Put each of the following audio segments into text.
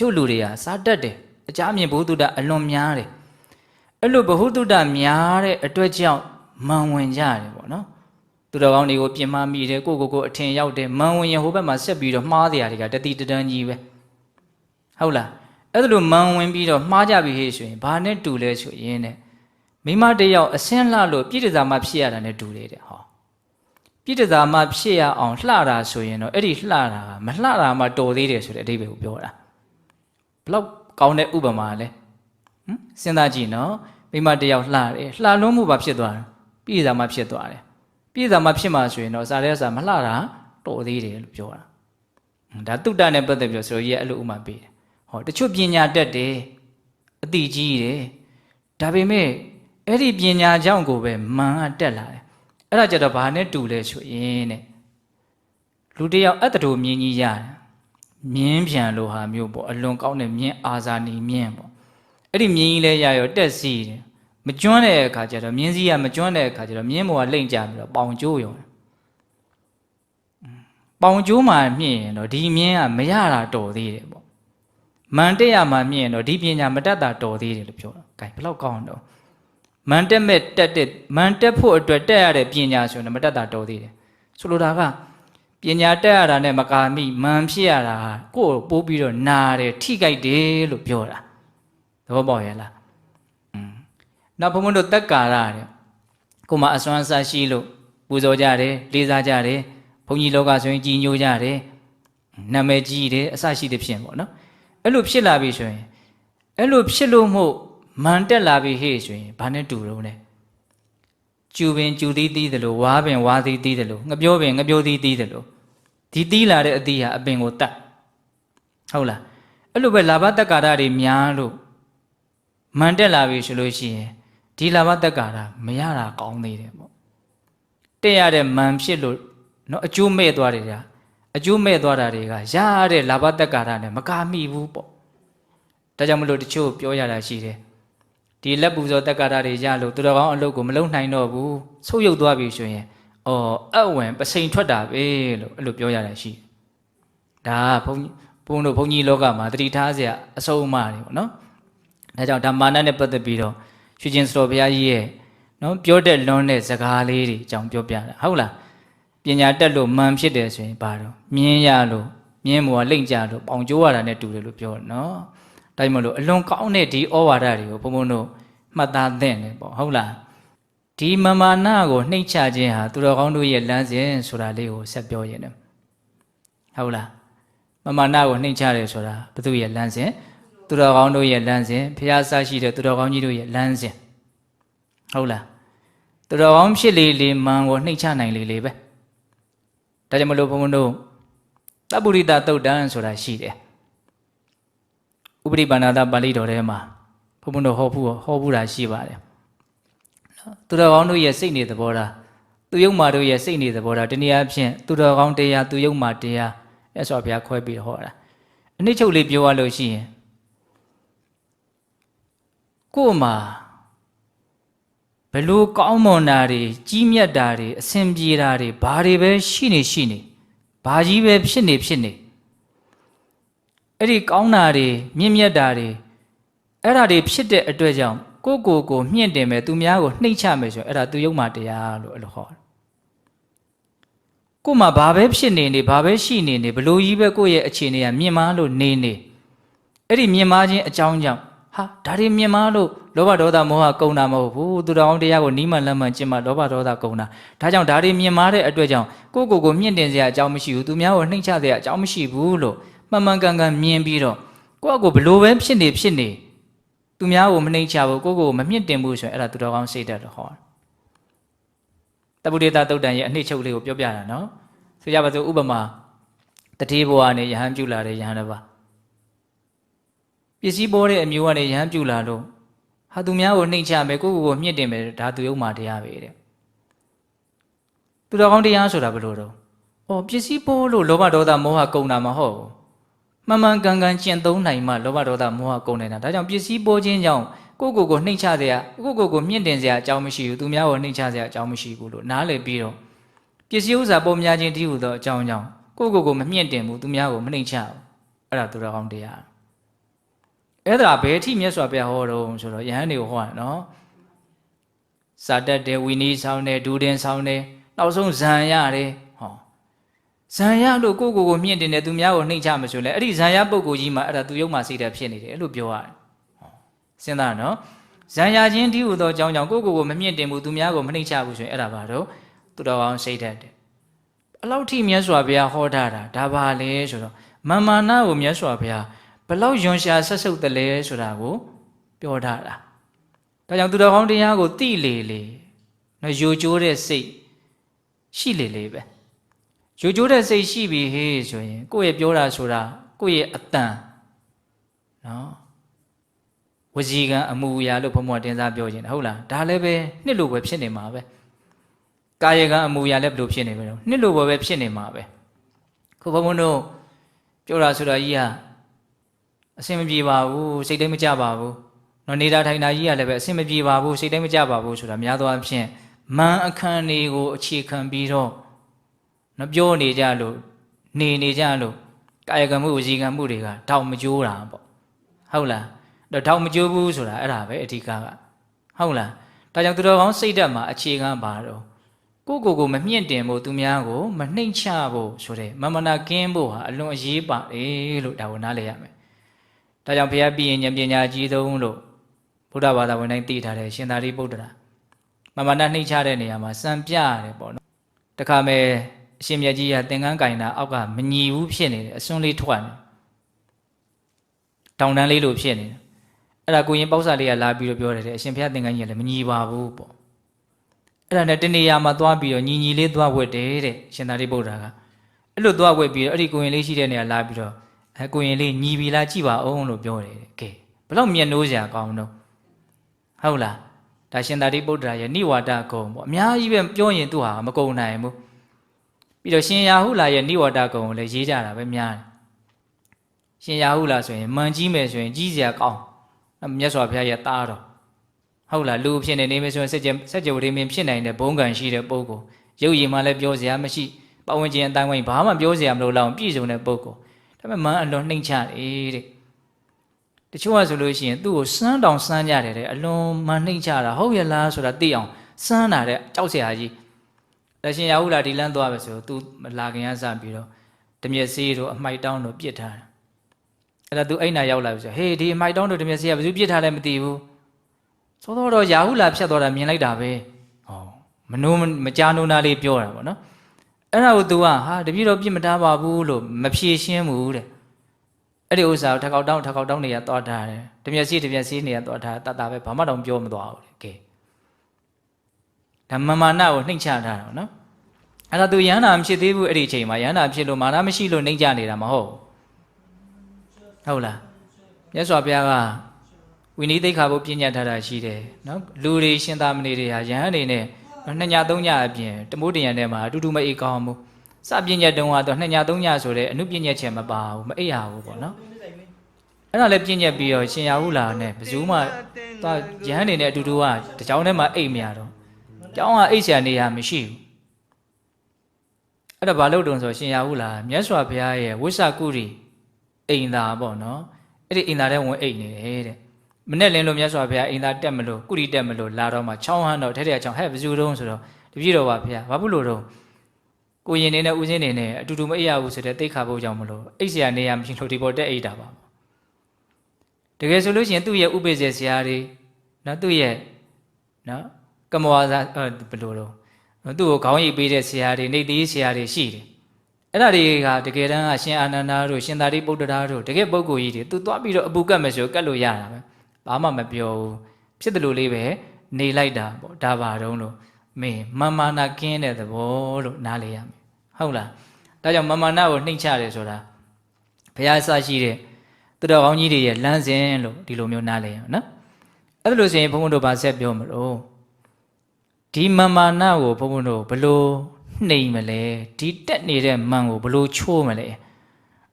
ချို့လူတွေကစားတတ်တယ်အကြအမြင်ဘုဟုတ္တအလွန်များတယ်အဲ့လိုဘဟုတုတ္တများတဲ့အတွက်ကြောင့်မန်ဝင်ကြရတယ်ပေါ့နော်သူတော်ကောင်းတွေကိုပြင်မမိတယ်ကိုကိုကိုအထင်ရောက်တယ်မန်ဝင်ရင်ဟိုဘက်မှာဆက်ပြီးတော့မှားတရားတွေကတတိတတန်းကြီးပဲဟုတ်လားအဲ့ဒါလိုမန်ဝင်ပြီးတော့မှားကြပြီဟေ့ဆိုရင်ဘာနဲ့တူလဲဆိုရင်တဲ့မိမတစ်ယောက်အစင်းလှလို့ပြည့်တစားမှဖြစ်ရတာနဲ့တူတယ်တဲ့ဟောပြည့်တစားမှဖြစ်ရအောင်လှတာဆိုရင်တော့အဲ့ဒီလှတာကမလှတာမှတော်သေးတယ်ဆိုတဲ့အဓိပ္ပာယ်ကိုပြောတာဘ လောက်ကောင်းတဲ့ဥပမာလဲဟမ်စဉ်းစားကြည့်နော်မိမတစ်ယောက်လှတယ်လှလွန်းမှုပါဖြစ်သွားတယ်ပြည့်စုံမှဖြစ်သွားတယ်ပြည့်စုံမှဖြစ်မှဆိုရင်တော့စားတဲ့စားမလှတာတော်သေးတယ်လို့ပြောတာဟွန်းဒါတုတ္တနဲ့ပတ်သက်ပြီးတော့ဆိုတော့ရဲ့အဲ့လိုဥမာပေးတယ်ဟောတချို့ပညာတတ်တယ်အတိကြီးတယ်ဒါပေမဲ့အဲ့ဒီပညာကြောင့်ကိုပဲမန်ကတက်လာတယ်အဲ့ဒါကြတော့ဘာနဲ့တူလဲဆိုရင်တဲ့လူတစ်ယောက်အတ္တတို့မြင်ကြီးရတယ် မြင်းပြန်လိုဟာမျိုးပေါ့အလွန်ကောင်းတဲ့မြင်းအာဇာနီမြင်းပေါ့အဲ့ဒီမြင်းကြီးလဲရရောတက်စီတယ်မကျွမ်းတဲ့အခါကျတော့မြင်းစည်းကမကျွမ်းတဲ့အခါကျတော့မြင်းဘောကလိမ့်ကြပြီးတော့ပေါင်ကျိုးရောပေါင်ကျိုးမှမြင့်ရင်တော့ဒီမြင်းကမရတာတော်သေးတယ်ပေါ့မန်တက်ရမှမြင့်ရင်တော့ဒီပညာမတတ်တာတော်သေးတယ်လို့ပြောတာ။ gain ဘယ်လောက်ကောင်းတော့မန်တက်မဲ့တက်တဲ့မန်တက်ဖို့အတွက်တက်ရတဲ့ပညာဆိုရင်မတတ်တာတော်သေးတယ်။ဆိုလိုတာက ပညာတက်ရတာနဲ့မကာမိမန်ဖြစ်ရတာကိုယ့်ကိုပိုးပြီးတော့နာတယ်ထိကြိုက်တယ်လို့ပြောတာ။သဘောပေါက်ရဲ့လား။อืมနောက်ဘုံဘုံတို့တက်ကာရတဲ့ကိုမအစွမ်းစားရှိလို့ပူဇော်ကြတယ်လေးစားကြတယ်ဘုန်းကြီးလောကဆိုရင်ကြီးညိုကြတယ်နာမည်ကြီးတယ်အစရှိတဲ့ဖြစ်ပေါ့နော်အဲ့လိုဖြစ်လာပြီဆိုရင်အဲ့လိုဖြစ်လို့မို့မန်တက်လာပြီဟေ့ဆိုရင်ဘာနဲ့တူတော့လဲကျူပင်ကျူသီးသီးတယ်လို့ဝါပင်ဝါသီးသီးတယ်လို့ငပြောပင်ငပြောသီးသီးတယ်လို့ ဒီသီးလာတဲ့အသီးဟာအပင်ကိုတတ်ဟုတ်လားအဲ့လိုပဲလာဘတက္ကာရတွေများလို့မန်တက်လာပြီဆိုလို့ရှိရင်ဒီလာဘတက္ကာရမရတာကောင်းသေးတယ်ပေါ့တက်ရတဲ့မန်ဖြစ်လို့နော်အကျိုးမဲ့သွားတယ်ကြာအကျိုးမဲ့သွားတာတွေကရတဲ့လာဘတက္ကာရနဲ့မကာမိဘူးပေါ့ဒါကြောင့်မလို့တချို့ပြောရတာရှိတယ်ဒီလက်ပူဇော်တက္ကာရတွေရလို့သူတော်ကောင်းအလုပ်ကိုမလုပ်နိုင်တော့ဘူးဆုတ်ယုတ်သွားပြီဆိုရင် ဩအဝင်ပစိန်ထွက်တာပဲလို့အဲ့လိုပြောရတာရှိဒါဘုန်းဘုန်းတို့ဘုန်းကြီးလောကမှာတတိထားစရာအဆုံးအမတွေပေါ့နော်ဒါကြောင့်ဓမ္မနာနဲ့ပတ်သက်ပြီးတော့ရွှေကျင်စတော်ဘုရားကြီးရဲ့နော်ပြောတဲ့လွန်းတဲ့စကားလေးတွေအကြောင်းပြောပြတာဟုတ်လားပညာတက်လို့မှန်ဖြစ်တယ်ဆိုရင်ဘာတော့မြင်းရလို့မြင်းမောလိမ့်ကြလို့ပေါင်ကျိုးရတာနဲ့တူတယ်လို့ပြောနော်ဒါမှမဟုတ်အလွန်ကောင်းတဲ့ဒီဩဝါဒတွေကိုဘုန်းဘုန်းတို့မှတ်သားသင့်တယ်ပေါ့ဟုတ်လား ဒီမမာနကိုနှိမ့်ချခြင်းဟာသူတော်ကောင်းတို့ရဲ့လမ်းစဉ်ဆိုတာလေးကိုဆက်ပြောရင်တယ်ဟုတ်လားမမာနကိုနှိမ့်ချတယ်ဆိုတာဘုသူရဲ့လမ်းစဉ်သူတော်ကောင်းတို့ရဲ့လမ်းစဉ်ဖျားဆရှိတဲ့သူတော်ကောင်းကြီးတို့ရဲ့လမ်းစဉ်ဟုတ်လားသူတော်ကောင်းဖြစ်လေလေမန်ကိုနှိမ့်ချနိုင်လေလေပဲဒါကြောင့်မလို့ဘုံဘုံတို့တပ္ပုရိတသုတ်တန်ဆိုတာရှိတယ်ဥပရိပါဏာတပါဠိတော်ထဲမှာဘုံဘုံတို့ဟောဖို့ဟောဖို့တာရှိပါတယ် နော်သူတော်ကောင်းတို့ရဲ့စိတ်နေသဘောထားသူယုံမာတို့ရဲ့စိတ်နေသဘောထားတနည်းအားဖြင့်သူတော်ကောင်းတရားသူယုံမာတရားအဲ့ဆိုဘုရားခွဲပြီးဟောတာအနည်းချုပ်လေးပြောရလို့ရှိရင်ကို့မှာဘလို့ကောင်းမွန်တာတွေကြီးမြတ်တာတွေအဆင်ပြေတာတွေဘာတွေပဲရှိနေရှိနေဘာကြီးပဲဖြစ်နေဖြစ်နေအဲ့ဒီကောင်းတာတွေမြင့်မြတ်တာတွေအဲ့ဒါတွေဖြစ်တဲ့အတွက်ကြောင့် ကိုယ့်ကိုယ်ကိုမြင့်တင်မယ်သူများကိုနှိမ့်ချမယ်ဆိုရင်အဲ့ဒါသူယုံမှတရားလို့အဲ့လိုဟောတယ်ကို့မှာဘာပဲဖြစ်နေနေဘာပဲရှိနေနေဘလို့ကြီးပဲကိုယ့်ရဲ့အခြေအနေကမြင့်မားလို့နေနေအဲ့ဒီမြင့်မားခြင်းအကြောင်းကြောင့်ဟာဒါတွေမြင်မလို့လောဘဒေါသမောဟကုန်တာမဟုတ်ဘူးသူတော်အောင်တရားကိုနီးမှန်လက်မှန်ကျင့်မှလောဘဒေါသကုန်တာဒါကြောင့်ဒါတွေမြင်မာတဲ့အတွက်ကြောင့်ကိုယ့်ကိုယ်ကိုမြင့်တင်စရာအကြောင်းမရှိဘူးသူများကိုနှိမ့်ချစရာအကြောင်းမရှိဘူးလို့မှန်မှန်ကန်ကန်မြင်ပြီးတော့ကိုယ့်အကိုဘလို့ပဲဖြစ်နေဖြစ်နေ သူများကိုမနှိမ့်ချဘူးကိုယ့်ကိုယ်ကိုမမြင့်တင်ဘူးဆိုရင်အဲ့ဒါသူတော်ကောင်းစိတ်ဓာတ်လို့ဟောတပုရိသတုတ်တန်ရဲ့အနှစ်ချုပ်လေးကိုပြောပြတာနော်ဆိုကြပါစို့ဥပမာတတိဘဝနဲ့ယဟန်ပြုလာတဲ့ယဟန်တစ်ပါးပစ္စည်းပေါ်တဲ့အမျိုးကနေရဟန်းပြူလာလို့ဟာသူများကိုနှိမ့်ချမယ်ကိုယ့်ကိုယ်ကိုမြင့်တင်မယ်ဒါသူယုံမှတရားပဲတဲ့သူတော်ကောင်းတရားဆိုတာဘယ်လိုတော့ဩပစ္စည်းပေါ်လို့လောဘဒေါသမောဟကုန်တာမဟုတ်ဘူး မှန်မှန်ကန်ကန်ကျင့်သုံးနိုင်မှလောဘဒေါသမောဟကုန်နေတာဒါကြောင့်ပစ္စည်းပေါ်ခြင်းကြောင့်ကိုယ့်ကိုယ်ကိုနှိမ့်ချစရာကိုယ့်ကိုယ်ကိုမြင့်တင်စရာအကြောင်းမရှိဘူးသူများကိုနှိမ့်ချစရာအကြောင်းမရှိဘူးလို့နားလည်ပြီးတော့ပစ္စည်းဥစ္စာပေါ်များခြင်းတည်းဟူသောအကြောင်းကြောင့်ကိုယ့်ကိုယ်ကိုမမြင့်တင်ဘူးသူများကိုမနှိမ့်ချဘူးအဲ့ဒါသူတော်ကောင်းတရားအဲ့ဒါဘယ်အထိမြတ်စွာဘုရားဟောတော့ဆိုတော့ယဟန်တွေကိုဟောတာနော်စာတက်တယ်ဝီနီဆောင်တယ်ဒူတင်ဆောင်တယ်နောက်ဆုံးဇံရတယ်ဟော ဇံရလို့ကိုယ့်ကိုယ်ကိုမြင့်တင်တယ်သူများကိုနှိမ့်ချမဆိုလဲအဲ့ဒီဇံရပုဂ္ဂိုလ်ကြီးမှာအဲ့ဒါသူယုံမှစိတ်ဓာတ်ဖြစ်နေတယ်အဲ့လိုပြောရတယ်ဟောစဉ်းစားနော်ဇံရချင်းဒီဟူသောအကြောင်းကြောင့်ကိုယ့်ကိုယ်ကိုမမြင့်တင်ဘူးသူများကိုမနှိမ့်ချဘူးဆိုရင်အဲ့ဒါပါတော့သူတော်အောင်စိတ်ဓာတ်တယ်အလောက်ထိမြတ်စွာဘုရားဟောထားတာဒါပါလေဆိုတော့မာမာနာကိုမြတ်စွာဘုရားဘလောက်ယွန်ရှာဆက်ဆုပ်တယ်လဲဆိုတာကိုပြောထားတာဒါကြောင့်သူတော်ကောင်းတရားကိုတိလေလေနော်ယိုကျိုးတဲ့စိတ်ရှိလေလေပဲ ယိုကျိုးတဲ့စိတ်ရှိပြီဟေးဆိုရင်ကိုယ့်ရဲ့ပြောတာဆိုတာကိုယ့်ရဲ့အတန်နော်ဝစီကံအမှုအရာလို့ဘုံဘုံတင်စားပြောခြင်းဟုတ်လားဒါလည်းပဲနှစ်လို့ပဲဖြစ်နေမှာပဲကာယကံအမှုအရာလည်းဘယ်လိုဖြစ်နေပဲတော့နှစ်လို့ပဲဖြစ်နေမှာပဲခုဘုံဘုံတို့ပြောတာဆိုတာကြီးဟာအဆင်မပြေပါဘူးစိတ်တိုင်းမကြပါဘူးနော်နေတာထိုင်တာကြီးကလည်းပဲအဆင်မပြေပါဘူးစိတ်တိုင်းမကြပါဘူးဆိုတာများသောအားဖြင့်မန်အခန်းတွေကိုအခြေခံပြီးတော့ နော်ပြောနေကြလို့နေနေကြလို့ကာယကံမှုဝစီကံမှုတွေကတောက်မကြိုးတာပေါ့ဟုတ်လားတော့တောက်မကြိုးဘူးဆိုတာအဲ့ဒါပဲအဓိကကဟုတ်လားဒါကြောင့်သူတော်ကောင်းစိတ်ဓာတ်မှာအခြေခံပါတော့ကိုယ့်ကိုယ်ကိုမမြင့်တင်ဖို့သူများကိုမနှိမ့်ချဖို့ဆိုတဲ့မမနာကင်းဖို့ဟာအလွန်အရေးပါတယ်လို့ဒါကိုနားလည်ရမယ်ဒါကြောင့်ဘုရားပြည့်ရင်ဉာဏ်ပညာကြီးဆုံးလို့ဘုရားဘာသာဝင်တိုင်းသိထားတဲ့ရှင်သာရိပုတ္တရာမမနာနှိမ့်ချတဲ့နေရာမှာစံပြရတယ်ပေါ့နော်တခါမဲ့ အရှင်မြတ်ကြီးကသင်္ကန်းကင်တာအောက်ကမညီဘူးဖြစ်နေတယ်အစွန်းလေးထွက်နေတောင်တန်းလေးလိုဖြစ်နေတယ်အဲ့ဒါကိုရင်ပေါ့ဆာလေးကလာပြီးတော့ပြောတယ်တဲ့အရှင်ဘုရားသင်္ကန်းကြီးကလည်းမညီပါဘူးပေါ့အဲ့ဒါနဲ့တနေရာမှာသွားပြီးတော့ညီညီလေးသွားဝတ်တယ်တဲ့ရှင်သာရိပုတ္တရာကအဲ့လိုသွားဝတ်ပြီးတော့အဲ့ဒီကိုရင်လေးရှိတဲ့နေရာလာပြီးတော့အဲကိုရင်လေးညီပြီလားကြည့်ပါအောင်လို့ပြောတယ်တဲ့ကဲဘလောက်မျက်နှိုးစရာကောင်းတော့ဟုတ်လားဒါရှင်သာရိပုတ္တရာရဲ့နိဝါဒကုံပေါ့အများကြီးပဲပြောရင်သူဟာမကုံနိုင်ဘူး ပြီးတော့ရှင်ရာဟုလာရဲ့နိဝါဒကုံကိုလည်းရေးကြတာပဲများတယ်ရှင်ရာဟုလာဆိုရင်မန်ကြီးမယ်ဆိုရင်ကြီးစရာကောင်းမြတ်စွာဘုရားရဲ့သားတော်ဟုတ်လားလူဖြစ်နေနေမယ်ဆိုရင်စัจ jam စัจ jam ဝိမင်းဖြစ်နိုင်တဲ့ဘုံကံရှိတဲ့ပုဂ္ဂိုလ်ရုပ်ရည်မှလည်းပြောစရာမရှိပဝန်းကျင်အတိုင်းဝိုင်းဘာမှပြောစရာမလိုလောက်ပြည့်စုံတဲ့ပုဂ္ဂိုလ်ဒါပေမဲ့မန်အလွန်နှိမ့်ချတယ်တဲ့တချို့ကဆိုလို့ရှိရင်သူ့ကိုစမ်းတောင်စမ်းကြတယ်တဲ့အလွန်မနှိမ့်ချတာဟုတ်ရလားဆိုတာသိအောင်စမ်းတာတဲ့ကြောက်စရာကြီး လက်ရှင်ရဟုလာဒီလန်းသွားပဲဆိုသူလာခင်ကစပြီးတော့တမျက်စေးတို့အမှိုက်တောင်းတို့ပြစ်ထားတာအဲ့ဒါသူအိမ်နာရောက်လာပြီဆိုဟေးဒီအမိုက်တောင်းတို့တမျက်စီကဘယ်သူပြစ်ထားလဲမသိဘူးသောသောတော့ယာဟုလာဖြတ်သွားတာမြင်လိုက်တာပဲဟောမနိုးမကြားနိုးနာလေးပြောတာပေါ့နော်အဲ့ဒါကို तू ကဟာတပြည့်တော့ပြစ်မထားပါဘူးလို့မဖြေရှင်းဘူးတဲ့အဲ့ဒီဥစ္စာကိုထကောက်တောင်းထကောက်တောင်းနေရသွားထားတယ်တမျက်စီတမျက်စီနေရသွားထားတတ်တာပဲဘာမှတော့ပြောမသွားဘူးတဲ့ကဲ ဒါမမာနကိုနှိမ့်ချထားတာနော်အဲ့ဒါ तू ရဟန္တာမဖြစ်သေးဘူးအဲ့ဒီအချိန်မှာရဟန္တာဖြစ်လို့မာနမရှိလို့နှိမ့်ချနေတာမဟုတ်ဘူးဟုတ်လားမြတ်စွာဘုရားကဝိနည်းသိက္ခာဘုပညာထားတာရှိတယ်နော်လူတွေရှင်သာမဏေတွေဟာယဟန်နေနဲ့နှစ်ညသုံးညအပြင်တမိုးတရံထဲမှာအတူတူမအိတ်ကောင်းဘူးစပညာတုံးကတော့နှစ်ညသုံးညဆိုတဲ့အနုပညာချက်မပါဘူးမအိတ်ရဘူးပေါ့နော်အဲ့ဒါလည်းပြည့်ညက်ပြီးတော့ရှင်ရဟုလာနဲ့ဘယ်သူမှသွားယဟန်နေနဲ့အတူတူကတကြောင်ထဲမှာအိတ်မရတော့ ကျောင်းကအိတ်ဆရာနေရမရှိဘူးအဲ့ဒါဘာလို့တုံဆိုရှင်ရဟုလာမြတ်စွာဘုရားရဲ့ဝိသကုရီအိမ်သာပေါ့နော်အဲ့ဒီအိမ်သာထဲဝင်အိတ်နေတယ်တဲ့မနဲ့လင်းလို့မြတ်စွာဘုရားအိမ်သာတက်မလို့ကုရီတက်မလို့လာတော့မှချောင်းဟန်းတော့ထဲထဲချောင်းဟဲ့ဘယ်သူတုံးဆိုတော့တပြည့်တော်ပါဘုရားဘာဖြစ်လို့တော့ကိုရင်နေနဲ့ဦးစင်းနေနဲ့အတူတူမအိပ်ရဘူးဆိုတဲ့တိတ်ခါဖို့ကြောင့်မလို့အိတ်ဆရာနေရမရှိလို့ဒီပေါ်တက်အိတ်တာပါတကယ်ဆိုလို့ရှိရင်သူ့ရဲ့ဥပိ္ပဇေဆရာတွေနော်သူ့ရဲ့နော် ကမောဇာဘယ်လိုတော့သူ့ကိုခေါင်းရိပ်ပေးတဲ့ဆရာတွေနေသေးဆရာတွေရှိတယ်အဲ့ဒါတွေကတကယ်တမ်းကရှင်အာနန္ဒာတို့ရှင်သာရိပုတ္တရာတို့တကယ်ပုဂ္ဂိုလ်ကြီးတွေသူသွားပြီးတော့အပူကတ်မယ်ဆိုကတ်လို့ရတာပဲဘာမှမပြောဘူးဖြစ်တယ်လို့လေးပဲနေလိုက်တာပေါ့ဒါပါတော့လို့မင်းမမာနာကင်းတဲ့သဘောလို့နားလေရမယ်ဟုတ်လားဒါကြောင့်မမာနာကိုနှိမ့်ချတယ်ဆိုတာဘုရားအစရှိတဲ့သူတော်ကောင်းကြီးတွေရဲ့လမ်းစဉ်လို့ဒီလိုမျိုးနားလေရအောင်နော်အဲ့ဒါလို့ဆိုရင်ဘုန်းဘုန်းတို့ဗာဆက်ပြောမလို့ ဒီမမာနာကိုဘုန်းဘုန်းတို့ဘလို့နှိမ်မလဲဒီတက်နေတဲ့မန်ကိုဘလို့ချိုးမလဲ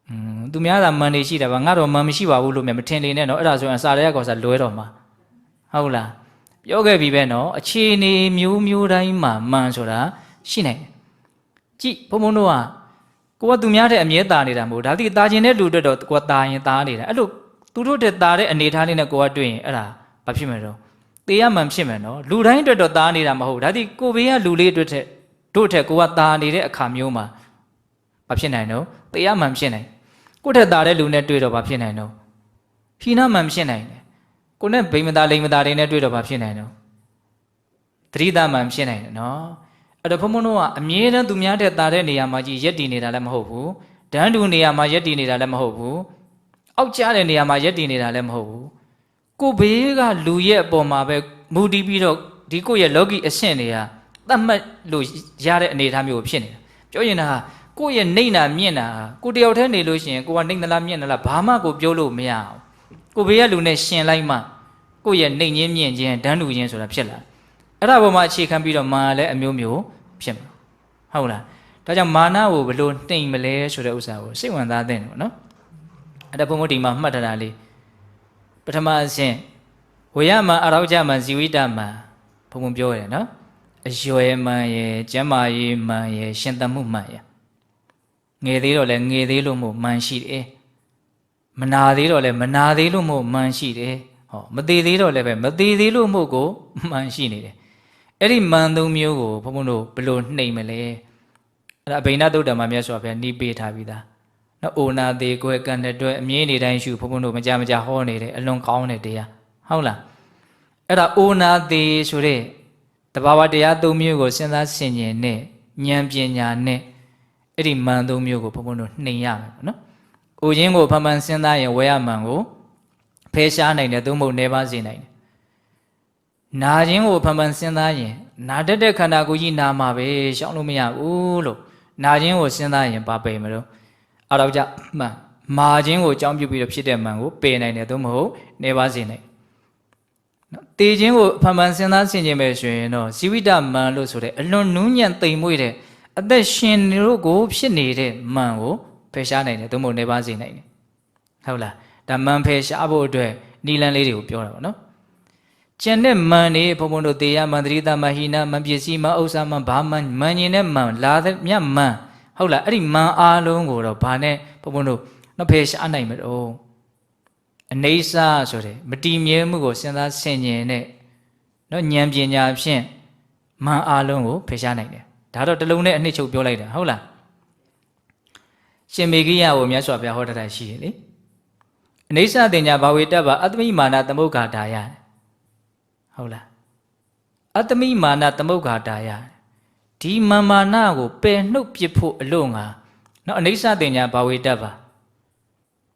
อืมသူများသာမန်နေရှိတာပါငါတော့မန်မရှိပါဘူးလို့မြင်မထင်နေနဲ့เนาะအဲ့ဒါဆိုရင်အစာရဲကောစားလွဲတော့မှာဟုတ်လားပြောခဲ့ပြီပဲเนาะအခြေအနေမျိုးမျိုးတိုင်းမှာမန်ဆိုတာရှိနိုင်တယ်ကြည့်ဘုံဘုံတို့ကကိုကသူများတဲ့အမြဲတာနေတာမဟုတ်ဒါတိတာကျင်တဲ့လူအတွက်တော့ကိုကတာရင်တာနေတာအဲ့လို သူတို့တက်သားတဲ့အနေထားလေးနဲ့ကိုကတွေ့ရင်အဲ့ဒါဘာဖြစ်မယ်တော့ တေးရမှန်ဖြစ်မယ်နော်လူတိုင်းအတွက်တော့သားနေတာမဟုတ်ဒါတိကိုဘေးကလူလေးအတွက်ထက်တို့ထက်ကိုကသားနေတဲ့အခါမျိုးမှာဘာဖြစ်နိုင်တော့တေးရမှန်ဖြစ်နိုင်ကိုထက်သားတဲ့လူနဲ့တွေ့တော့ဘာဖြစ်နိုင်တော့ဟိနမှန်ဖြစ်နိုင်တယ်ကိုနဲ့ဗိမသားလိမ္မသားတွေနဲ့တွေ့တော့ဘာဖြစ်နိုင်တော့သတိသားမှန်ဖြစ်နိုင်တယ်နော်အဲ့တော့ဘုံဘုံတို့ကအမြဲတမ်းသူများတဲ့သားတဲ့နေရာမှာကြီးရက်တည်နေတာလည်းမဟုတ်ဘူးဒန်းတူနေရာမှာရက်တည်နေတာလည်းမဟုတ်ဘူးအောက်ကျတဲ့နေရာမှာရက်တည်နေတာလည်းမဟုတ်ဘူး ကိုဘေးကလူရဲ့အပေါ်မှာပဲမူတည်ပြီးတော့ဒီကိုရဲ့လောကီအဆင့်တွေကသတ်မှတ်လို့ရတဲ့အနေအထားမျိုးဖြစ်နေတာပြောရင်ဒါကိုရဲ့နှိမ့်တာမြင့်တာကိုတယောက်တည်းနေလို့ရှိရင်ကိုကနှိမ့်သလားမြင့်သလားဘာမှကိုပြောလို့မရအောင်ကိုဘေးကလူနဲ့ရှင်လိုက်မှကိုရဲ့နှိမ့်ချင်းမြင့်ချင်းဒန်းလူချင်းဆိုတာဖြစ်လာအဲ့ဒါပေါ်မှာအခြေခံပြီးတော့မာလည်းအမျိုးမျိုးဖြစ်မှာဟုတ်လားဒါကြောင့်မာနကိုဘယ်လိုနှိမ့်မလဲဆိုတဲ့ဥစ္စာကိုစိတ်ဝင်စားသင့်တယ်ပေါ့နော်အဲ့ဒါဘုံဘုံဒီမှာမှတ်ထားတာလေး ပထမအဆင့်ဝေယမအရောကြမဇီဝိတမဘုံဘုံပြောရတယ်နော်အရွယ်မှန်ရယ်ကျမ်းမာရေးမှန်ရယ်ရှင်သန်မှုမှန်ရယ်ငယ်သေးတော့လဲငယ်သေးလို့မို့မှန်ရှိတယ်မနာသေးတော့လဲမနာသေးလို့မို့မှန်ရှိတယ်ဟောမသေးသေးတော့လဲပဲမသေးသေးလို့မို့ကိုမှန်ရှိနေတယ်အဲ့ဒီမှန်သုံးမျိုးကိုဘုံဘုံတို့ဘယ်လိုနှိမ့်မလဲအဲ့ဒါအဘိဓသုတ်တံမှာမြတ်စွာဘုရားနှီးပေးထားပြီးသား နော်အိုနာသေးကွယ်ကန်တဲ့အတွက်အမြင်နေတိုင်းရှုဘုံဘုံတို့မကြမကြဟောနေတယ်အလွန်ကောင်းတဲ့တရားဟုတ်လားအဲ့ဒါအိုနာသေးဆိုတဲ့တဘာဝတရားသုံးမျိုးကိုစဉ်းစားဆင်ခြင်နဲ့ဉာဏ်ပညာနဲ့အဲ့ဒီမှန်သုံးမျိုးကိုဘုံဘုံတို့နှိမ်ရမယ်ပေါ့နော်အိုခြင်းကိုဖန်ဖန်စဉ်းစားရင်ဝဲရမှန်ကိုဖယ်ရှားနိုင်တယ်သို့မဟုတ်နေပါစေနိုင်တယ်နာခြင်းကိုဖန်ဖန်စဉ်းစားရင်နာတတ်တဲ့ခန္ဓာကိုယ်ကြီးနာမှာပဲရှောင်လို့မရဘူးလို့နာခြင်းကိုစဉ်းစားရင်ဘာပေမလို့ အတော့ကြမှန်မာခြင်းကိုအကြောင်းပြုပြီးတော့ဖြစ်တဲ့မှန်ကိုပယ်နိုင်တယ်သို့မဟုတ်နေပါစေနိုင်နော်တေခြင်းကိုဖန်ဖန်စဉ်းစားဆင်ခြင်ပဲဆိုရင်တော့ဇီဝိတမှန်လို့ဆိုတဲ့အလွန်နူးညံ့သိမ်မွေ့တဲ့အသက်ရှင်နေလို့ကိုဖြစ်နေတဲ့မှန်ကိုဖယ်ရှားနိုင်တယ်သို့မဟုတ်နေပါစေနိုင်တယ်ဟုတ်လားဒါမှန်ဖယ်ရှားဖို့အတွက်နီလန်းလေးတွေကိုပြောတာပေါ့နော်ကျန်တဲ့မန်နေဘုံဘုံတို့တေယမန္တရိတမဟိနမန်ပစ္စည်းမဥစ္စာမဘာမန်မန်ရင်နဲ့မန်လာတဲ့မြတ်မန် ဟုတ်လားအဲ့ဒီမန်အားလုံးကိုတော့ဘာနဲ့ဘုံဘုံတို့နော်ဖယ်ရှားနိုင်မလို့အနေစာဆိုတဲ့မတီမြဲမှုကိုစဉ်းစားဆင်ခြင်တဲ့နော်ဉာဏ်ပညာဖြင့်မန်အားလုံးကိုဖယ်ရှားနိုင်တယ်ဒါတော့တလုံးနဲ့အနှစ်ချုပ်ပြောလိုက်တာဟုတ်လားရှင်မေဂိယကိုမြတ်စွာဘုရားဟောတတ်တာရှိတယ်လေအနေစာတင်ညာဘာဝေတ္တဘာအတ္တမိမာနသမုဂ္ဂါဒါယဟုတ်လားအတ္တမိမာနသမုဂ္ဂါဒါယ ဒီမာမာနကိုပယ်နှုတ်ပစ်ဖို့အလို့ငါနော်အနေစာတင်ညာဘာဝေတ္တဘာ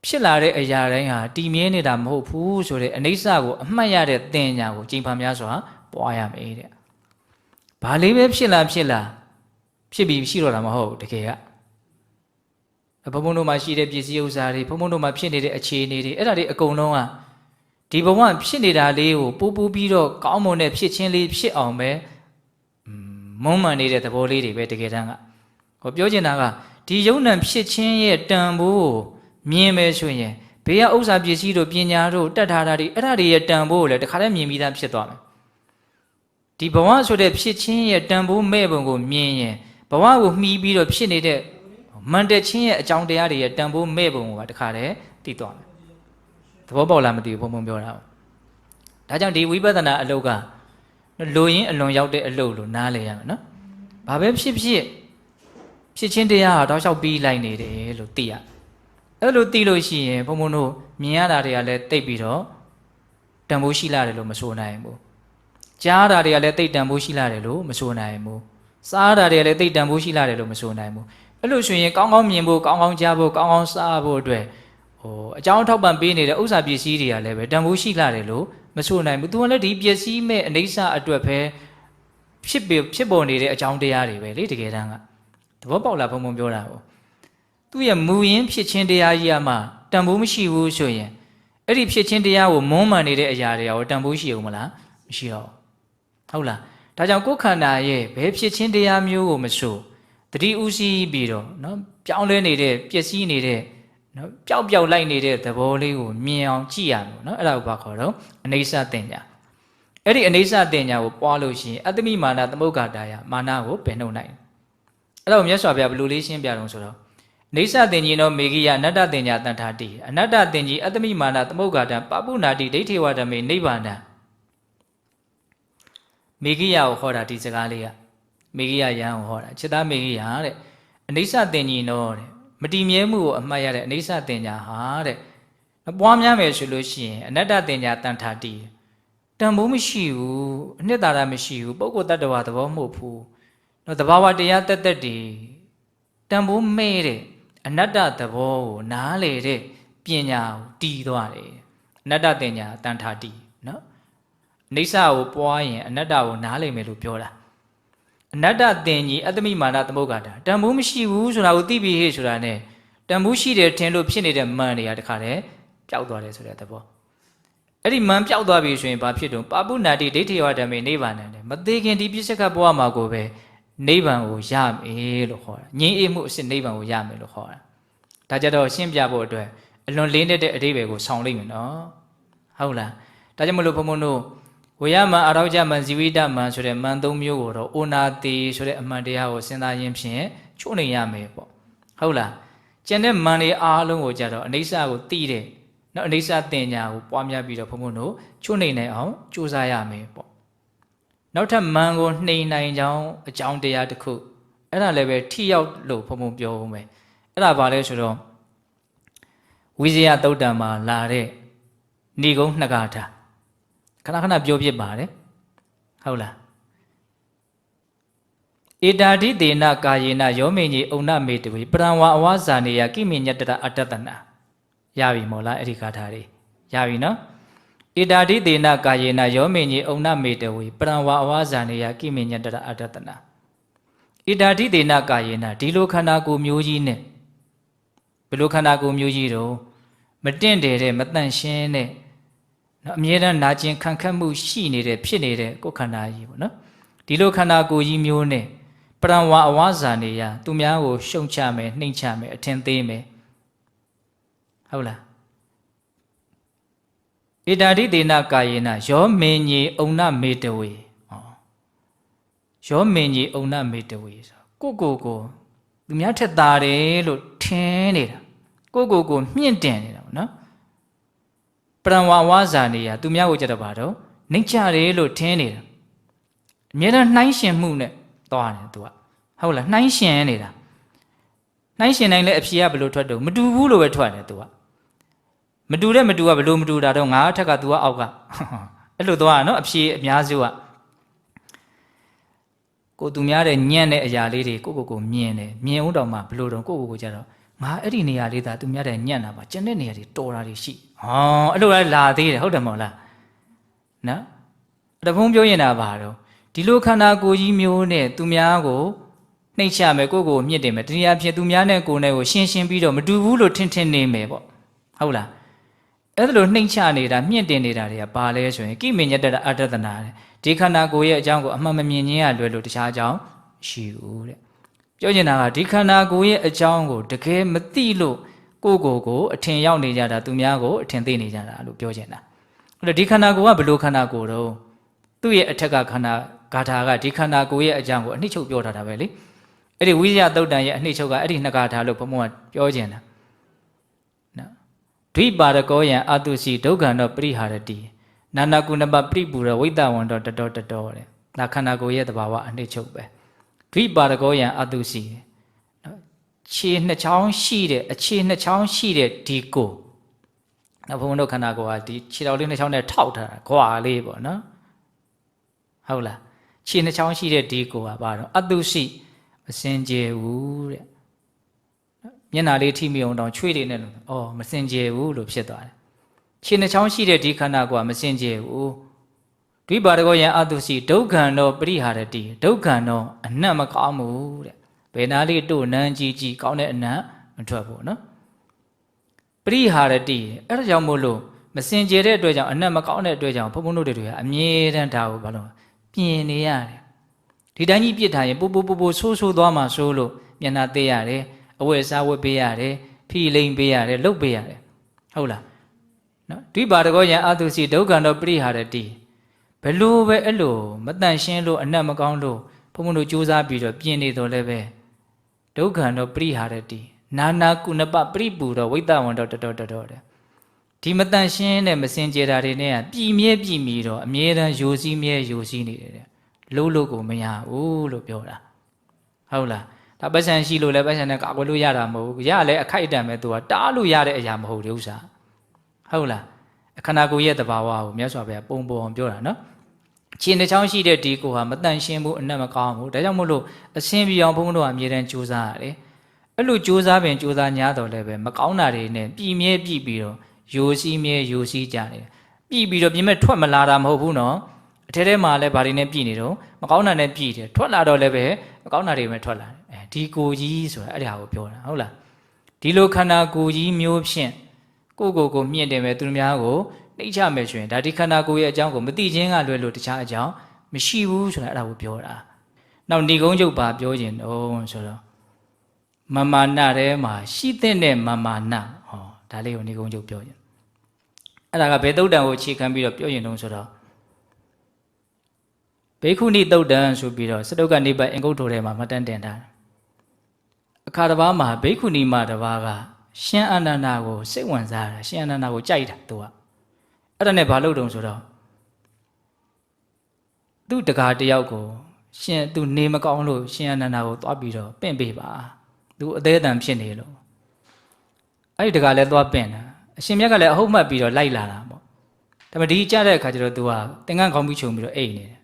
ဖြစ်လာတဲ့အရာတိုင်းဟာတည်မြဲနေတာမဟုတ်ဘူးဆိုတဲ့အနေစာကိုအမှတ်ရတဲ့တင်ညာကိုချိန်ဖန်များစွာပွားရမယ်တဲ့ဘာလေးပဲဖြစ်လာဖြစ်လာဖြစ်ပြီးရှိတော့တာမဟုတ်ဘူးတကယ်ကဘုံဘုံတို့မှာရှိတဲ့ပစ္စည်းဥစ္စာတွေဘုံဘုံတို့မှာဖြစ်နေတဲ့အခြေအနေတွေအဲ့ဒါတွေအကုန်လုံးကဒီဘဝဖြစ်နေတာလေးကိုပူပူပြီးတော့ကောင်းမွန်တဲ့ဖြစ်ချင်းလေးဖြစ်အောင်ပဲอืม မုံမှန်နေတဲ့သဘောလေးတွေပဲတကယ်တမ်းကဟောပြောချင်တာကဒီယုံ nant ဖြစ်ချင်းရဲ့တန်ဖိုးကိုမြင်မယ်ဆိုရင်ဘေးကဥစ္စာပစ္စည်းတို့ပညာတို့တတ်ထားတာတွေအဲ့ဒါတွေရဲ့တန်ဖိုးကိုလည်းတခါတည်းမြင်ပြီးသားဖြစ်သွားမယ်ဒီဘဝဆိုတဲ့ဖြစ်ချင်းရဲ့တန်ဖိုးမဲ့ပုံကိုမြင်ရင်ဘဝကိုမှီပြီးတော့ဖြစ်နေတဲ့မန်တက်ချင်းရဲ့အကြောင်းတရားတွေရဲ့တန်ဖိုးမဲ့ပုံကတခါတည်းသိသွားမယ်သဘောပေါက်လားမသိဘူးဘုံဘုံပြောတာဒါကြောင့်ဒီဝိပဿနာအလုပ်က လိုရင်းအလွန်ရောက်တဲ့အလုပ်လို့နားလည်ရမယ်နော်ဘာပဲဖြစ်ဖြစ်ဖြစ်ချင်းတရားဟာတောက်လျှောက်ပြီးလိုက်နေတယ်လို့သိရအဲ့လိုသိလို့ရှိရင်ဘုံဘုံတို့မြင်ရတာတွေကလည်းတိတ်ပြီးတော့တန်ဖိုးရှိလာတယ်လို့မဆိုနိုင်ဘူးကြားတာတွေကလည်းတိတ်တန်ဖိုးရှိလာတယ်လို့မဆိုနိုင်ဘူးစားတာတွေကလည်းတိတ်တန်ဖိုးရှိလာတယ်လို့မဆိုနိုင်ဘူးအဲ့လိုဆိုရင်ကောင်းကောင်းမြင်ဖို့ကောင်းကောင်းကြားဖို့ကောင်းကောင်းစားဖို့အတွက်ဟိုအကြောင်းထောက်ပံ့ပေးနေတဲ့ဥစ္စာပစ္စည်းတွေကလည်းပဲတန်ဖိုးရှိလာတယ်လို့ မဆိုနိုင်ဘူး။ तू ကလည်းဒီပစ္စည်းမဲ့အနေဆာအတွက်ပဲဖြစ်ပြဖြစ်ပေါ်နေတဲ့အကြောင်းတရားတွေပဲလေတကယ်တမ်းကသဘောပေါက်လားဘုံဘုံပြောတာကိုသူ့ရဲ့မူရင်းဖြစ်ချင်းတရားကြီးကမှတန်ဖိုးမရှိဘူးဆိုရင်အဲ့ဒီဖြစ်ချင်းတရားကိုမုန်းမှန်နေတဲ့အရာတွေရောတန်ဖိုးရှိအောင်မလားမရှိတော့ဘူးဟုတ်လားဒါကြောင့်ကိုယ်ခန္ဓာရဲ့ဘယ်ဖြစ်ချင်းတရားမျိုးကိုမဆို တတိဥစီပြီးတော့เนาะပြောင်းလဲနေတဲ့ပျက်စီးနေတဲ့ နော်ပျောက်ပျောက်လိုက်နေတဲ့သဘောလေးကိုမြင်အောင်ကြည့်ရမယ်နော်အဲ့ဒါကိုဘာခေါ်တော့အနေဆသင်ညာအဲ့ဒီအနေဆတင်ညာကိုပွားလို့ရှိရင်အတ္တမိမာနသမုဂ္ဂတာယမာနကိုပယ်နှုတ်နိုင်အဲ့တော့မြတ်စွာဘုရားဘယ်လိုလေးရှင်းပြတော့ဆိုတော့နေဆတင်ကြီးနောမေဂိယအနတ္တတင်ညာတန်ထာတိအနတ္တတင်ကြီးအတ္တမိမာနသမုဂ္ဂတာပပုနာတိဒိဋ္ဌိဝဒမေနိဗ္ဗာန်မေဂိယကိုဟောတာဒီစကားလေးကမေဂိယယဟန်ကိုဟောတာချစ်သားမေဂိယတဲ့အနေဆတင်ကြီးနောတဲ့ မတည်မြဲမှုကိုအမှတ်ရတဲ့အနိစ္စတင်ညာဟာတဲ့ပွားများမယ်ဆိုလို့ရှိရင်အနတ္တတင်ညာတန်ထာတိတန်ဖိုးမရှိဘူးအနှစ်သာရမရှိဘူးပုဂ္ဂိုလ်တ attva သဘောမဟုတ်ဘူးတော့တဘာဝတရားတက်တက်တည်တန်ဖိုးမဲ့တဲ့အနတ္တသဘောကိုနားလေတဲ့ပညာကိုတီးသွားတယ်အနတ္တတင်ညာတန်ထာတိနော်အိဋ္ဌကိုပွားရင်အနတ္တကိုနားလေမယ်လို့ပြောတာ အနတ္တတင်ကြီးအတ္တမိမာနသမုဂ္ဂတာတန်ဖိုးမရှိဘူးဆိုတာကိုသိပြီးဟေ့ဆိုတာ ਨੇ တန်ဖိုးရှိတယ်ထင်လို့ဖြစ်နေတဲ့မှန်တွေကတခါတည်းပျောက်သွားတယ်ဆိုတဲ့သဘောအဲ့ဒီမှန်ပျောက်သွားပြီဆိုရင်ဘာဖြစ်တော့ပါပုနာတိဒိဋ္ဌိဝဓမေနိဗ္ဗာန်တယ်မသေးခင်ဒီပြစ္ဆကဘဝမှာကိုပဲနိဗ္ဗာန်ကိုရမယ်လို့ခေါ်တာငြင်းအေးမှုအစစ်နိဗ္ဗာန်ကိုရမယ်လို့ခေါ်တာဒါကြတော့ရှင်းပြဖို့အတွက်အလွန်လေးတဲ့အဓိပ္ပာယ်ကိုဆောင်လိုက်မယ်နော်ဟုတ်လားဒါကြောင့်မလို့ဘုံဘုံတို့ ဝေယမန်အရောကြမန်ဇီဝိတမန်ဆိုတဲ့မန်သုံးမျိုးကိုတော့အိုနာတိဆိုတဲ့အမှန်တရားကိုစဉ်းစားရင်းဖြင့်ချိုးနေရမယ်ပေါ့ဟုတ်လားကျန်တဲ့မန်တွေအားလုံးကိုကြတော့အနိစ္စကိုသိတဲ့နော်အနိစ္စတင်ညာကိုပွားများပြီးတော့ဘုံဘုံတို့ချိုးနေနိုင်အောင်ကြိုးစားရမယ်ပေါ့နောက်ထပ်မန်ကိုနှိမ်နိုင်ကြောင်းအကြောင်းတရားတစ်ခုအဲ့ဒါလည်းပဲထိရောက်လို့ဘုံဘုံပြောဦးမယ်အဲ့ဒါဘာလဲဆိုတော့ဝိဇယသုတ်တံမှာလာတဲ့ဏိကုံးနှစ်ကားထား ခဏခဏပြောပြပါတယ်ဟုတ်လားဧတာတိတေနကာယေနယောမေကြီးအုံနမေတဝေပရံဝါအဝါဇာနေယကိမေညတတအတ္တတနာရပြီမို့လားအဲ့ဒီကာထာတွေရပြီနော်ဧတာတိတေနကာယေနယောမေကြီးအုံနမေတဝေပရံဝါအဝါဇာနေယကိမေညတတအတ္တတနာဧတာတိတေနကာယေနဒီလိုခန္ဓာကိုယ်မျိုးကြီးနဲ့ဘယ်လိုခန္ဓာကိုယ်မျိုးကြီးတော့မတင့်တယ်တဲ့မတန့်ရှင်းတဲ့ နော်အမြဲတမ်းနာကျင်ခံခတ်မှုရှိနေတဲ့ဖြစ်နေတဲ့ကိုယ်ခန္ဓာကြီးပေါ့နော်ဒီလိုခန္ဓာကိုယ်ကြီးမျိုးနဲ့ပရံဝါအဝါဇာနေရသူများကိုရှုံချမယ်နှိမ်ချမယ်အထင်သေးမယ်ဟုတ်လားဣတာတိဒေနကာယေနယောမင်းကြီးအုံနမေတဝေဟောယောမင်းကြီးအုံနမေတဝေဆိုကိုကိုကိုသူများထက်သားတယ်လို့ထင်နေတာကိုကိုကိုမြင့်တင်နေတာပေါ့နော် ပရံဝါဝါဇာနေရသူများကိုကြတော့ပါတော့နှိမ်ချတယ်လို့ထင်နေတာအမြဲတမ်းနှိုင်းရှင်မှုနဲ့သွားတယ်သူကဟုတ်လားနှိုင်းရှင်နေတာနှိုင်းရှင်နိုင်လဲအဖြေကဘယ်လိုထွက်တော့မတူဘူးလို့ပဲထွက်တယ်သူကမတူတဲ့မတူကဘယ်လိုမတူတာတော့ငါအထက်ကသူကအောက်ကအဲ့လိုသွားတာနော်အဖြေအများစုကကိုသူများတဲ့ညံ့တဲ့အရာလေးတွေကိုကိုကိုမြင်တယ်မြင်ဦးတော့မှဘယ်လိုတော့ကိုကိုကိုကြတော့ငါအဲ့ဒီနေရာလေးသာသူများတဲ့ညံ့တာပါကျန်တဲ့နေရာတွေတော်တာတွေရှိ ဟောအဲ့လိုလဲလာသေးတယ်ဟုတ်တယ်မဟုတ်လားနော်တဖုံးပြောရင်တာပါတော့ဒီလိုခန္ဓာကိုယ်ကြီးမျိုးနဲ့သူများကိုနှိမ့်ချမယ်ကိုယ့်ကိုယ်မြင့်တင်မယ်တနည်းအားဖြင့်သူများနဲ့ကိုယ်နဲ့ကိုရှင်းရှင်းပြီးတော့မတူဘူးလို့ထင်ထင်နေမယ်ပေါ့ဟုတ်လားအဲ့ဒါလိုနှိမ့်ချနေတာမြင့်တင်နေတာတွေကဘာလဲဆိုရင်ကိမေညတတအတ္တတနာတဲ့ဒီခန္ဓာကိုယ်ရဲ့အကြောင်းကိုအမှန်မမြင်ခြင်းရလွယ်လို့တခြားအကြောင်းရှိဘူးတဲ့ပြောချင်တာကဒီခန္ဓာကိုယ်ရဲ့အကြောင်းကိုတကယ်မသိလို့ ကိုယ့်ကိုယ်ကိုအထင်ရောက်နေကြတာသူများကိုအထင်သိနေကြတာလို့ပြောချင်တာအဲ့တော့ဒီခန္ဓာကိုယ်ကဘယ်လိုခန္ဓာကိုယ်တော့သူ့ရဲ့အထက်ကခန္ဓာဂါထာကဒီခန္ဓာကိုယ်ရဲ့အကြောင်းကိုအနှစ်ချုပ်ပြောထားတာပဲလေအဲ့ဒီဝိဇ္ဇသုတ်တန်ရဲ့အနှစ်ချုပ်ကအဲ့ဒီနှစ်ဂါထာလို့ဘုံဘုံကပြောကျင်တာနော်ဒွိပါရကောယံအတုစီဒုက္ခံတော့ပရိဟာရတိနာနာကုဏပပရိပူရဝိတဝန္တောတတောတတောတဲ့ဒါခန္ဓာကိုယ်ရဲ့သဘာဝအနှစ်ချုပ်ပဲဒွိပါရကောယံအတုစီနော် ခြေနှစ်ချောင်းရှိတဲ့အခြေနှစ်ချောင်းရှိတဲ့ဒီကိုနော်ဘုံဘုံတို့ခန္ဓာကိုယ်ကဒီခြေတော်လေးနှစ်ချောင်းနဲ့ထောက်ထားတာခွာလေးပေါ့နော်ဟုတ်လားခြေနှချောင်းရှိတဲ့ဒီကိုကဘာတော့အတုရှိမစင်ကြယ်ဘူးတဲ့မျက်နာလေးထိမိအောင်တောင်ချွေးတွေနဲ့လို့ဩမစင်ကြယ်ဘူးလို့ဖြစ်သွားတယ်ခြေနှချောင်းရှိတဲ့ဒီခန္ဓာကိုကမစင်ကြယ်ဘူးဒွိပါရကောယံအတုရှိဒုက္ခံတော့ပရိဟာရတိဒုက္ခံတော့အနတ်မကောင်းဘူးတဲ့ ဘယ်နာလေးတို့နန်းကြီးကြီးကောင်းတဲ့အနတ်မထွက်ဘူးနော်ပရိဟာရတိအဲ့ဒါကြောင့်မို့လို့မစင်ကြယ်တဲ့အတွက်ကြောင့်အနတ်မကောင်းတဲ့အတွက်ကြောင့်ဘုံဘုံတို့တွေကအမြဲတမ်းဒါကိုဘာလို့ပြင်နေရတယ်ဒီတိုင်းကြီးပြစ်ထားရင်ပူပူပူပူဆိုးဆိုးသွားမှဆိုးလို့မျက်နှာသေးရတယ်အဝတ်အစားဝတ်ပေးရတယ်ဖီလိန်ပေးရတယ်လှုပ်ပေးရတယ်ဟုတ်လားနော်ဒိပါတကောယံအာတုစီဒုက္ခံတော့ပရိဟာရတိဘလို့ပဲအဲ့လိုမတန့်ရှင်းလို့အနတ်မကောင်းလို့ဘုံဘုံတို့စူးစမ်းပြီးတော့ပြင်နေတော့လည်းပဲ ဒုက္ခံတော့ပရိဟာရတိနာနာကုဏပပရိပူတော့ဝိတ္တဝန္တောတတော်တတော်တဲ့ဒီမတန်ရှင်းတဲ့မစင်ကြယ်တာတွေနဲ့ကပြည်မြဲပြည်မီတော့အမြဲတမ်းယိုစီးမြဲယိုစီးနေတယ်တဲ့လို့လို့ကိုမရဘူးလို့ပြောတာဟုတ်လားဒါပတ်စံရှိလို့လည်းပတ်စံနဲ့ကာကွယ်လို့ရတာမဟုတ်ဘူးရလည်းအခိုက်အတန့်ပဲသူကတားလို့ရတဲ့အရာမဟုတ်တဲ့ဥစ္စာဟုတ်လားအခန္ဓာကိုယ်ရဲ့တဘာဝကိုမြတ်စွာဘုရားပုံပေါ်အောင်ပြောတာနော် ခြေနှချောင်းရှိတဲ့ဒီကိုဟာမတန်ရှင်းဘူးအနက်မကောင်းဘူးဒါကြောင့်မို့လို့အရှင်းပြအောင်ဘုန်းတော်ကအမြဲတမ်းကြိုးစားရတယ်အဲ့လိုကြိုးစားပင်ကြိုးစား냐တော့လည်းပဲမကောင်းတာတွေနဲ့ပြည်မြဲပြည်ပြီးတော့ယိုစီးမြဲယိုစီးကြတယ်ပြည်ပြီးတော့ပြင်မဲ့ထွက်မလာတာမဟုတ်ဘူးနော်အထဲထဲမှာလည်းဘာတွေနဲ့ပြည်နေတော့မကောင်းတာနဲ့ပြည်တယ်ထွက်လာတော့လည်းပဲမကောင်းတာတွေပဲထွက်လာတယ်အဲဒီကိုကြီးဆိုတာအဲ့ဒါကိုပြောတာဟုတ်လားဒီလိုခန္ဓာကိုယ်ကြီးမျိုးဖြင့်ကိုယ့်ကိုယ်ကိုမြင့်တယ်ပဲသူတို့များကို နှိမ့်ချမယ်ဆိုရင်ဒါဒီခန္ဓာကိုယ်ရဲ့အကြောင်းကိုမသိခြင်းကလွယ်လို့တခြားအကြောင်းမရှိဘူးဆိုတာအဲ့ဒါကိုပြောတာ။နောက်ဏိကုံးချုပ်ပါပြောခြင်းတော့ဆိုတော့မမာနထဲမှာရှိတဲ့မမာနဟောဒါလေးကိုဏိကုံးချုပ်ပြောခြင်း။အဲ့ဒါကဘယ်သုတ်တံကိုအခြေခံပြီးတော့ပြောရင်တော့ဆိုတော့ဘေခုနိသုတ်တံဆိုပြီးတော့စတုကနေပတ်အင်္ဂုတ္ထိုထဲမှာမှတ်တမ်းတင်ထားတယ်။အခါတစ်ပါးမှာဘေခုနိမတစ်ပါးကရှင်အနန္ဒာကိုစိတ်ဝင်စားတာရှင်အနန္ဒာကိုကြိုက်တာသူက အဲ့ဒါနဲ့ဘာလုပ်တုံဆိုတော့သူ့တကာတယောက်ကိုရှင်သူနေမကောင်းလို့ရှင်အနန္ဒာကိုသွားပြီးတော့ပင့်ပေးပါသူအသေးအတန်ဖြစ်နေလို့အဲ့ဒီတကာလည်းသွားပင့်တာအရှင်မြတ်ကလည်းအဟုတ်မှတ်ပြီးတော့လိုက်လာတာပေါ့ဒါပေမဲ့ဒီကြတဲ့အခါကျတော့သူကသင်္ကန်းခေါင်းပြီးခြုံပြီးတော့အိတ်နေတယ်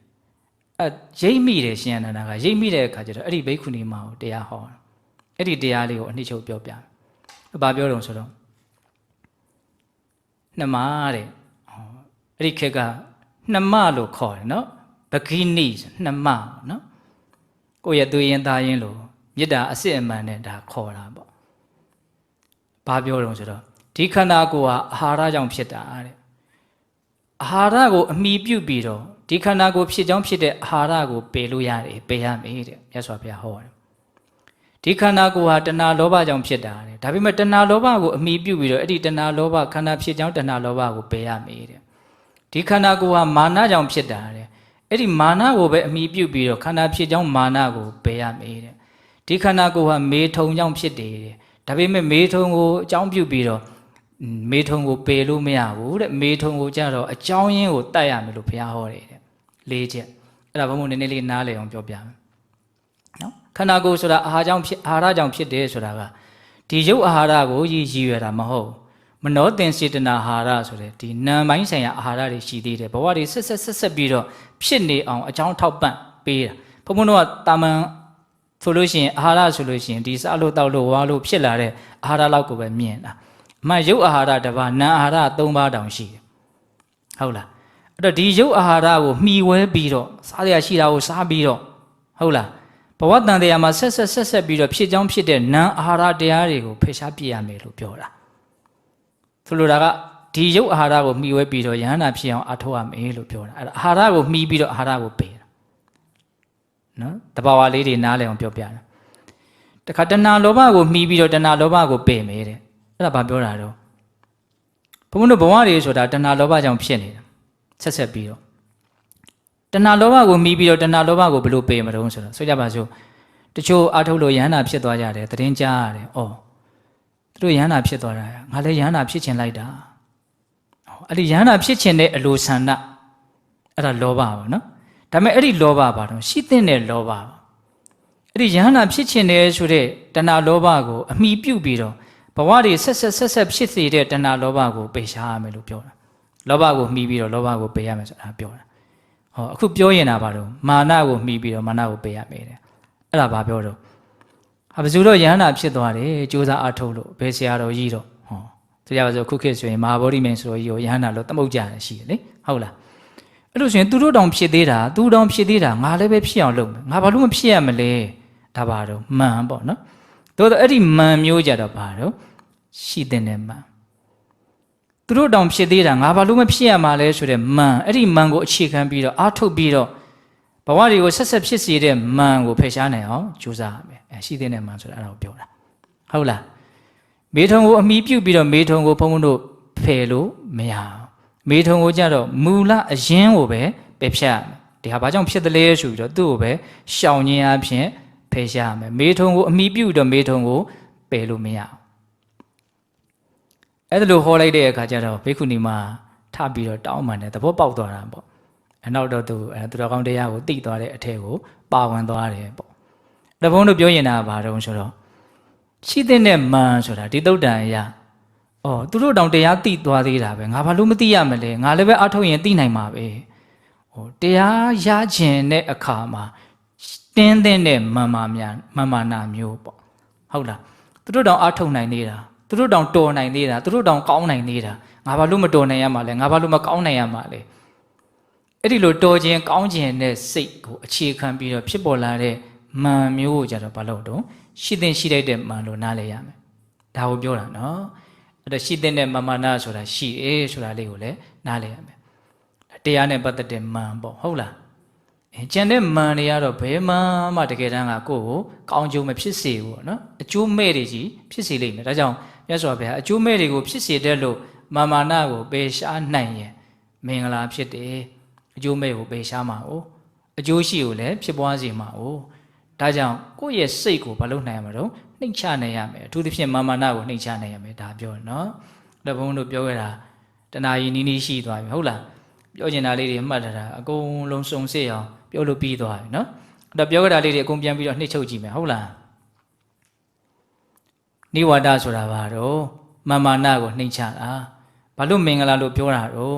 အဲ့ရိပ်မိတယ်ရှင်အနန္ဒာကရိပ်မိတဲ့အခါကျတော့အဲ့ဒီဘိက္ခုနီမကိုတရားဟောတာအဲ့ဒီတရားလေးကိုအနှစ်ချုပ်ပြောပြတယ်ဘာပြောတုံဆိုတော့နှမတဲ့ အဲ့ဒီခက်ကနှမလို့ခေါ်တယ်နော်ဘဂိနိဆိုနှမပေါ့နော်ကိုယ့်ရဲ့သူရင်သားရင်လို့မေတ္တာအစစ်အမှန်နဲ့ဒါခေါ်တာပေါ့ဘာပြောတော့ဆိုတော့ဒီခန္ဓာကိုယ်ဟာအာဟာရကြောင့်ဖြစ်တာတဲ့အာဟာရကိုအမိပြုတ်ပြီးတော့ဒီခန္ဓာကိုယ်ဖြစ်ကြောင်းဖြစ်တဲ့အာဟာရကိုပယ်လို့ရတယ်ပယ်ရမယ်တဲ့မြတ်စွာဘုရားဟောတယ်ဒီခန္ဓာကိုယ်ဟာတဏှာလောဘကြောင့်ဖြစ်တာတဲ့ဒါပေမဲ့တဏှာလောဘကိုအမိပြုတ်ပြီးတော့အဲ့ဒီတဏှာလောဘခန္ဓာဖြစ်ကြောင်းတဏှာလောဘကိုပယ်ရမယ်တဲ့ ဒီခန္ဓာကိုယ်ဟာမာနကြောင့်ဖြစ်တာတဲ့အဲ့ဒီမာနကိုပဲအမိပြုတ်ပြီးတော့ခန္ဓာဖြစ်ကြောင်းမာနကိုပယ်ရမေးတဲ့ဒီခန္ဓာကိုယ်ဟာမေထုံကြောင့်ဖြစ်တယ်တဲ့ဒါပေမဲ့မေထုံကိုအကြောင်းပြုတ်ပြီးတော့မေထုံကိုပယ်လို့မရဘူးတဲ့မေထုံကိုကြတော့အကြောင်းရင်းကိုတတ်ရမယ်လို့ဘုရားဟောတယ်တဲ့လေးချက်အဲ့ဒါဘုံဘုံနည်းနည်းလေးနားလည်အောင်ပြောပြမယ်နော်ခန္ဓာကိုယ်ဆိုတာအာဟာရကြောင့်ဖြစ်အာဟာရကြောင့်ဖြစ်တယ်ဆိုတာကဒီရုပ်အာဟာရကိုရည်ရည်ရွယ်တာမဟုတ်ဘူး မနောတင်စေတနာဟာရဆိုတဲ့ဒီနာမ်ပိုင်းဆိုင်ရာအာဟာရတွေရှိသေးတယ်ဘဝတွေဆက်ဆက်ဆက်ဆက်ပြီးတော့ဖြစ်နေအောင်အကြောင်းထောက်ပံ့ပေးတာဘုံဘုံတို့ကတာမန်ဆိုလို့ရှိရင်အာဟာရဆိုလို့ရှိရင်ဒီစားလို့တောက်လို့ဝါလို့ဖြစ်လာတဲ့အာဟာရလောက်ကိုပဲမြင်တာအမှရုပ်အာဟာရတစ်ပါးနာမ်အာဟာရ၃ပါးတောင်ရှိတယ်ဟုတ်လားအဲ့တော့ဒီရုပ်အာဟာရကိုမှီဝဲပြီးတော့စားရရှိတာကိုစားပြီးတော့ဟုတ်လားဘဝတန်တရားမှာဆက်ဆက်ဆက်ဆက်ပြီးတော့ဖြစ်ကြောင်းဖြစ်တဲ့နာမ်အာဟာရတရားတွေကိုဖယ်ရှားပြရမယ်လို့ပြောတာ ဆိုလိုတာကဒီရုပ်အာဟာရကိုမှီဝဲပြီးတော့ယဟန္တာဖြစ်အောင်အထောက်ရမယ်လို့ပြောတာအဲ့ဒါအာဟာရကိုမှီပြီးတော့အာဟာရကိုပယ်တာနော်တဘာဝလေးတွေနားလည်အောင်ပြောပြတာတခါတဏှာလောဘကိုမှီပြီးတော့တဏှာလောဘကိုပယ်မယ်တဲ့အဲ့ဒါဘာပြောတာတော့ဘုန်းဘုန်းတို့ဘဝတွေဆိုတာတဏှာလောဘကြောင့်ဖြစ်နေတာဆက်ဆက်ပြီးတော့တဏှာလောဘကိုမှီပြီးတော့တဏှာလောဘကိုဘယ်လိုပယ်မတုံးဆိုတော့ဆိုကြပါစို့တချို့အထုတ်လို့ယဟန္တာဖြစ်သွားကြတယ်သတရင်ကြားရတယ်ဩ သူတို့ယန္တာဖြစ်သွားတာငါလည်းယန္တာဖြစ်ချင်လိုက်တာဟောအဲ့ဒီယန္တာဖြစ်ချင်တဲ့အလိုဆန္ဒအဲ့ဒါလောဘပါနော်ဒါပေမဲ့အဲ့ဒီလောဘပါတော့ရှိတဲ့တဲ့လောဘပါအဲ့ဒီယန္တာဖြစ်ချင်တယ်ဆိုတဲ့တဏှာလောဘကိုအမိပြုတ်ပြီးတော့ဘဝတွေဆက်ဆက်ဆက်ဆက်ဖြစ်စေတဲ့တဏှာလောဘကိုပယ်ရှားရမယ်လို့ပြောတာလောဘကိုမှီပြီးတော့လောဘကိုပယ်ရမယ်ဆိုတာပြောတာဟောအခုပြောရင်တာပါတော့မာနကိုမှီပြီးတော့မာနကိုပယ်ရမယ်တဲ့အဲ့ဒါဘာပြောတော့ အဘယ်သူတော့ယဟန္တာဖြစ်သွားတယ်စူးစမ်းအထုတ်လို့ဘယ်ဆရာတော်ကြီးတော့ဟောတရားပါဆိုခုခေတ်ဆိုရင်မဟာဗောဓိမင်းဆိုတော်ကြီးကိုယဟန္တာလို့သမုတ်ကြတယ်ရှိတယ်လေဟုတ်လားအဲ့လို့ဆိုရင်သူတို့တောင်ဖြစ်သေးတာသူတောင်ဖြစ်သေးတာငါလည်းပဲဖြစ်အောင်လုပ်မယ်ငါဘာလို့မဖြစ်ရမလဲဒါပါတော့မှန်ပေါ့နော်တို့တော့အဲ့ဒီမှန်မျိုးကြတော့ဘာတော့ရှိတဲ့နဲ့မှန်သူတို့တောင်ဖြစ်သေးတာငါဘာလို့မဖြစ်ရမှာလဲဆိုတဲ့မှန်အဲ့ဒီမှန်ကိုအခြေခံပြီးတော့အာထုတ်ပြီးတော့ ဘဝတွေကိုဆက်ဆက်ဖြစ်စေတဲ့မှန်ကိုဖယ်ရှားနိုင်အောင်ကြိုးစားရမယ်အဲရှိတဲ့မှန်ဆိုတာအဲ့ဒါကိုပြောတာဟုတ်လားမေထုံကိုအမိပြုတ်ပြီးတော့မေထုံကိုဘုံဘုံတို့ဖယ်လို့မရအောင်မေထုံကိုကြတော့မူလအရင်ကိုပဲပယ်ဖြတ်ရမယ်ဒီဟာဘာကြောင့်ဖြစ်တယ်လဲဆိုပြီးတော့သူ့ကိုပဲရှောင်ခြင်းအဖြစ်ဖယ်ရှားရမယ်မေထုံကိုအမိပြုတ်တော့မေထုံကိုပယ်လို့မရအောင်အဲ့ဒါလိုဟောလိုက်တဲ့အခါကျတော့ဘိက္ခုနီမထပြီးတော့တောင်းပန်တယ်သဘောပေါက်သွားတာပေါ့အ နောက်တော့သူအဲသူတော်ကောင်းတရားကိုတိသွားတဲ့အထက်ကိုပါဝင်သွားတယ်ပေါ့တဘုံတို့ပြောရင်တာဘာတုံးဆိုတော့ရှိတဲ့နဲ့မန်ဆိုတာဒီတုတ်တန်အရာအော်သူတို့တောင်တရားတိသွားသေးတာပဲငါဘာလို့မသိရမလဲငါလည်းပဲအထုတ်ရင်သိနိုင်မှာပဲဟိုတရားရခြင်းတဲ့အခါမှာတင်းတဲ့နဲ့မန်မာများမန်မာနာမျိုးပေါ့ဟုတ်လားသူတို့တောင်အထုတ်နိုင်သေးတာသူတို့တောင်တော်နိုင်သေးတာသူတို့တောင်ကောင်းနိုင်သေးတာငါဘာလို့မတော်နိုင်ရမှာလဲငါဘာလို့မကောင်းနိုင်ရမှာလဲ အဲ့ဒီလိုတော်ခြင်းကောင်းခြင်းနဲ့စိတ်ကိုအခြေခံပြီးတော့ဖြစ်ပေါ်လာတဲ့မန်မျိုးကိုကြတော့ဘာလို့တော့ရှိတဲ့ရှိလိုက်တဲ့မန်လို့နားလဲရမယ်ဒါကိုပြောတာနော်အဲ့တော့ရှိတဲ့နဲ့မမနာဆိုတာရှိတယ်ဆိုတာလေးကိုလည်းနားလဲရမယ်တရားနဲ့ပတ်သက်တဲ့မန်ပေါ့ဟုတ်လားအဲကျန်တဲ့မန်တွေကတော့ဘယ်မှမှတကယ်တမ်းကကိုယ့်ကိုကောင်းကျိုးမဖြစ်စေဘူးပေါ့နော်အကျိုးမဲ့တွေကြီးဖြစ်စေလိမ့်မယ်ဒါကြောင့်မြတ်စွာဘုရားအကျိုးမဲ့တွေကိုဖြစ်စေတဲ့လို့မာမာနကိုပယ်ရှားနိုင်ရင်မင်္ဂလာဖြစ်တယ် အကျိုးမဲ့ကိုပယ်ရှားမှာ哦အကျိုးရှိကိုလည်းဖြစ်ပွားစေမှာ哦ဒါကြောင့်ကိုယ့်ရဲ့စိတ်ကိုမလုပ်နိုင်ရမှာတော့နှိမ့်ချနိုင်ရမယ်အထူးသဖြင့်မာမာနကိုနှိမ့်ချနိုင်ရမယ်ဒါပြောရနော်လက်ဘုံတို့ပြောခဲ့တာတဏှာကြီးနီးနီးရှိသွားပြီဟုတ်လားပြောချင်တာလေးတွေမှတ်ထားတာအကုန်လုံးစုံစစ်အောင်ပြောလို့ပြီးသွားပြီနော်အဲ့တော့ပြောခဲ့တာလေးတွေအကုန်ပြန်ပြီးတော့နှိမ့်ချုပ်ကြည့်မယ်ဟုတ်လားနိဝါဒဆိုတာဘာတော့မာမာနကိုနှိမ့်ချတာဘာလို့မင်္ဂလာလို့ပြောတာတော့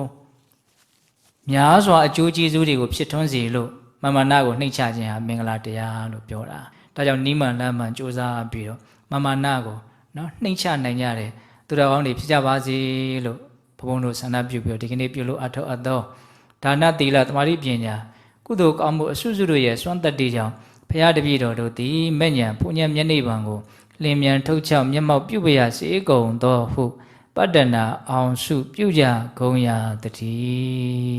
များစွာအကျိုးကျေးဇူးတွေကိုဖြစ်ထွန်းစေလို့မာမာနကိုနှိမ့်ချခြင်းဟာမင်္ဂလာတရားလို့ပြောတာဒါကြောင့်နိမန်လမ်းမှန်စ조사ပြီးတော့မာမာနကိုနော်နှိမ့်ချနိုင်ကြတယ်သူတော်ကောင်းတွေဖြစ်ကြပါစေလို့ဘုန်းဘုန်းတို့ဆန္ဒပြုပြီးတော့ဒီကနေ့ပြုလို့အထောက်အပ်သောဒါနသီလသမာဓိပညာကုသိုလ်ကောင်းမှုအစွတ်စွတ်တို့ရဲ့စွမ်းတတ္တိကြောင့်ဖရာတပည့်တော်တို့သည်မဲ့ညာပူညာမျက်နှိပ်ပံကိုလင်းမြန်ထုတ်ချောက်မျက်မှောက်ပြုပရစေကုန်သောဟုပတ္တနာအောင်စုပြုကြကုန်ရာတည်း